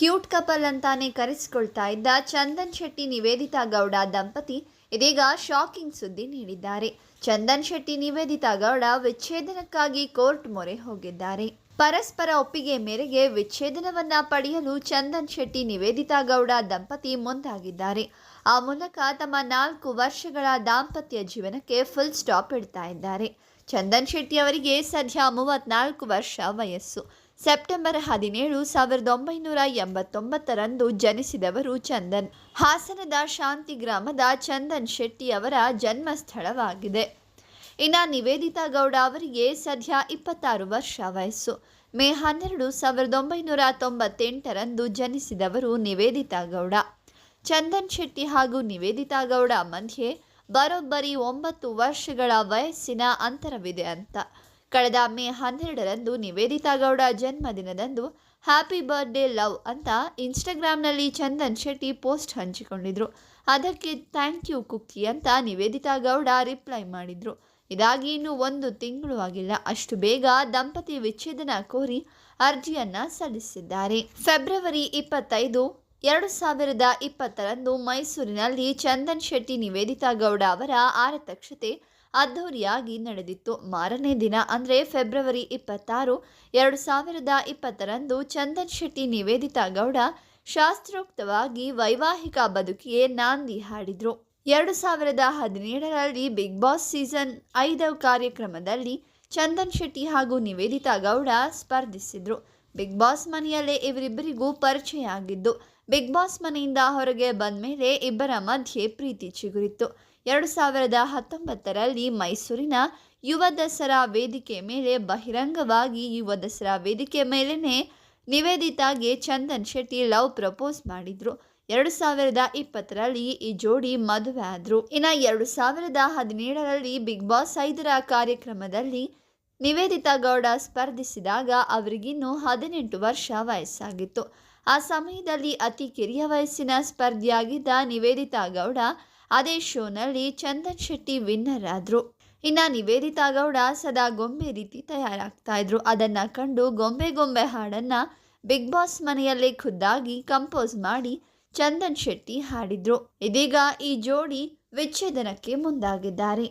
Cute couple ಅಂತಾನೆ ಕರೆಸಿಕೊಳ್ತಾ ಇದ್ದ ಚಂದನ್ ಶೆಟ್ಟಿ ನಿವೇದಿತಾ ಗೌಡ ದಂಪತಿ ಇದೀಗ ಶಾಕಿಂಗ್ ಸುದ್ದಿ ನೀಡಿದ್ದಾರೆ. ಚಂದನ್ ಶೆಟ್ಟಿ ನಿವೇದಿತಾ ಗೌಡ ವಿಚ್ಛೇದನಕ್ಕಾಗಿ ಕೋರ್ಟ್ ಮೊರೆ ಹೋಗಿದ್ದಾರೆ. ಪರಸ್ಪರ ಒಪ್ಪಿಗೆ ಮೇರೆಗೆ ವಿಚ್ಛೇದನವನ್ನ ಪಡೆಯಲು ಚಂದನ್ ಶೆಟ್ಟಿ ನಿವೇದಿತಾ ಗೌಡ ದಂಪತಿ ಮುಂದಾಗಿದ್ದಾರೆ. ಆ ಮೂಲಕ ತಮ್ಮ ನಾಲ್ಕು ವರ್ಷಗಳ ದಾಂಪತ್ಯ ಜೀವನಕ್ಕೆ ಫುಲ್ ಸ್ಟಾಪ್ ಇಡ್ತಾ ಇದ್ದಾರೆ. ಚಂದನ್ ಶೆಟ್ಟಿ ಅವರಿಗೆ ಸದ್ಯ ಮೂವತ್ನಾಲ್ಕು ವರ್ಷ ವಯಸ್ಸು. ಸೆಪ್ಟೆಂಬರ್ ಹದಿನೇಳು ಸಾವಿರದ ಒಂಬೈನೂರ ಎಂಬತ್ತೊಂಬತ್ತರಂದು ಜನಿಸಿದವರು ಚಂದನ್. ಹಾಸನದ ಶಾಂತಿ ಗ್ರಾಮದ ಚಂದನ್ ಶೆಟ್ಟಿ ಅವರ ಜನ್ಮಸ್ಥಳವಾಗಿದೆ. ಇನ್ನು ನಿವೇದಿತಾ ಗೌಡ ಅವರಿಗೆ ಸದ್ಯ ಇಪ್ಪತ್ತಾರು ವರ್ಷ ವಯಸ್ಸು. ಮೇ ಹನ್ನೆರಡು ಸಾವಿರದ ಒಂಬೈನೂರ ತೊಂಬತ್ತೆಂಟರಂದು ಜನಿಸಿದವರು ನಿವೇದಿತಾ ಗೌಡ. ಚಂದನ್ ಶೆಟ್ಟಿ ಹಾಗೂ ನಿವೇದಿತಾ ಗೌಡ ಮಧ್ಯೆ ಬರೋಬ್ಬರಿ ಒಂಬತ್ತು ವರ್ಷಗಳ ವಯಸ್ಸಿನ ಅಂತರವಿದೆ ಅಂತ. ಕಳೆದ ಮೇ ಹನ್ನೆರಡರಂದು ನಿವೇದಿತಾ ಗೌಡ ಜನ್ಮದಿನದಂದು ಹ್ಯಾಪಿ ಬರ್ಡೇ ಲವ್ ಅಂತ ಇನ್ಸ್ಟಾಗ್ರಾಮ್ನಲ್ಲಿ ಚಂದನ್ ಶೆಟ್ಟಿ ಪೋಸ್ಟ್ ಹಂಚಿಕೊಂಡಿದ್ರು. ಅದಕ್ಕೆ ಥ್ಯಾಂಕ್ ಯು ಕುಕ್ಕಿ ಅಂತ ನಿವೇದಿತಾ ಗೌಡ ರಿಪ್ಲೈ ಮಾಡಿದ್ರು. ಇದಾಗಿ ಇನ್ನೂ ಒಂದು ತಿಂಗಳು ಆಗಿಲ್ಲ. ಅಷ್ಟು ಬೇಗ ದಂಪತಿ ವಿಚ್ಛೇದನ ಕೋರಿ ಅರ್ಜಿಯನ್ನ ಸಲ್ಲಿಸಿದ್ದಾರೆ. ಫೆಬ್ರವರಿ ಇಪ್ಪತ್ತೈದು, ಎರಡು ಸಾವಿರದ ಇಪ್ಪತ್ತರಂದು ಮೈಸೂರಿನಲ್ಲಿ ಚಂದನ್ ಶೆಟ್ಟಿ ನಿವೇದಿತಾ ಗೌಡ ಅವರ ಆರತಕ್ಷತೆ ಅದ್ಧೂರಿಯಾಗಿ ನಡೆದಿತ್ತು. ಮಾರನೇ ದಿನ, ಅಂದರೆ ಫೆಬ್ರವರಿ ಇಪ್ಪತ್ತಾರು, ಎರಡು ಸಾವಿರದ ಇಪ್ಪತ್ತರಂದು ಚಂದನ್ ಶೆಟ್ಟಿ ನಿವೇದಿತಾ ಗೌಡ ಶಾಸ್ತ್ರೋಕ್ತವಾಗಿ ವೈವಾಹಿಕ ಬದುಕಿಗೆ ನಾಂದಿ ಹಾಡಿದರು. ಎರಡು ಸಾವಿರದ ಹದಿನೇಳರಲ್ಲಿ ಬಿಗ್ ಬಾಸ್ ಸೀಸನ್ ಐದು ಕಾರ್ಯಕ್ರಮದಲ್ಲಿ ಚಂದನ್ ಶೆಟ್ಟಿ ಹಾಗೂ ನಿವೇದಿತಾ ಗೌಡ ಸ್ಪರ್ಧಿಸಿದ್ರು. ಬಿಗ್ ಬಾಸ್ ಮನೆಯಲ್ಲೇ ಇವರಿಬ್ಬರಿಗೂ ಪರಿಚಯ ಆಗಿದ್ದು, ಬಿಗ್ ಬಾಸ್ ಮನೆಯಿಂದ ಹೊರಗೆ ಬಂದ ಮೇಲೆ ಇಬ್ಬರ ಮಧ್ಯೆ ಪ್ರೀತಿ ಚಿಗುರಿತ್ತು. ಎರಡು ಸಾವಿರದ ಹತ್ತೊಂಬತ್ತರಲ್ಲಿ ಮೈಸೂರಿನ ಯುವ ದಸರಾ ವೇದಿಕೆ ಮೇಲೆ ಬಹಿರಂಗವಾಗಿ ಯುವ ದಸರಾ ವೇದಿಕೆ ಮೇಲೇ ನಿವೇದಿತಾಗೆ ಚಂದನ್ ಶೆಟ್ಟಿ ಲವ್ ಪ್ರಪೋಸ್ ಮಾಡಿದ್ರು. ಎರಡು ಸಾವಿರದ ಇಪ್ಪತ್ತರಲ್ಲಿ ಈ ಜೋಡಿ ಮದುವೆ ಆದರು. ಇನ್ನು ಎರಡು ಸಾವಿರದ ಹದಿನೇಳರಲ್ಲಿ ಬಿಗ್ ಬಾಸ್ ಐದರ ಕಾರ್ಯಕ್ರಮದಲ್ಲಿ ನಿವೇದಿತಾ ಗೌಡ ಸ್ಪರ್ಧಿಸಿದಾಗ ಅವರಿಗಿನ್ನೂ ಹದಿನೆಂಟು ವರ್ಷ ವಯಸ್ಸಾಗಿತ್ತು. ಆ ಸಮಯದಲ್ಲಿ ಅತಿ ಕಿರಿಯ ವಯಸ್ಸಿನ ಸ್ಪರ್ಧಿಯಾಗಿದ್ದ ನಿವೇದಿತಾ ಗೌಡ ಅದೇ ಶೋನಲ್ಲಿ ಚಂದನ್ ಶೆಟ್ಟಿ ವಿನ್ನರ್ ಆದರು. ಇನ್ನು ನಿವೇದಿತಾ ಗೌಡ ಸದಾ ಗೊಂಬೆ ರೀತಿ ತಯಾರಾಗ್ತಾ ಇದ್ರು. ಅದನ್ನು ಕಂಡು ಗೊಂಬೆ ಗೊಂಬೆ ಹಾಡನ್ನು ಬಿಗ್ ಬಾಸ್ ಮನೆಯಲ್ಲೇ ಖುದ್ದಾಗಿ ಕಂಪೋಸ್ ಮಾಡಿ ಚಂದನ್ ಶೆಟ್ಟಿ ಹಾಡಿದ್ರು. ಇದೀಗ ಈ ಜೋಡಿ ವಿಚ್ಛೇದನಕ್ಕೆ ಮುಂದಾಗಿದ್ದಾರೆ.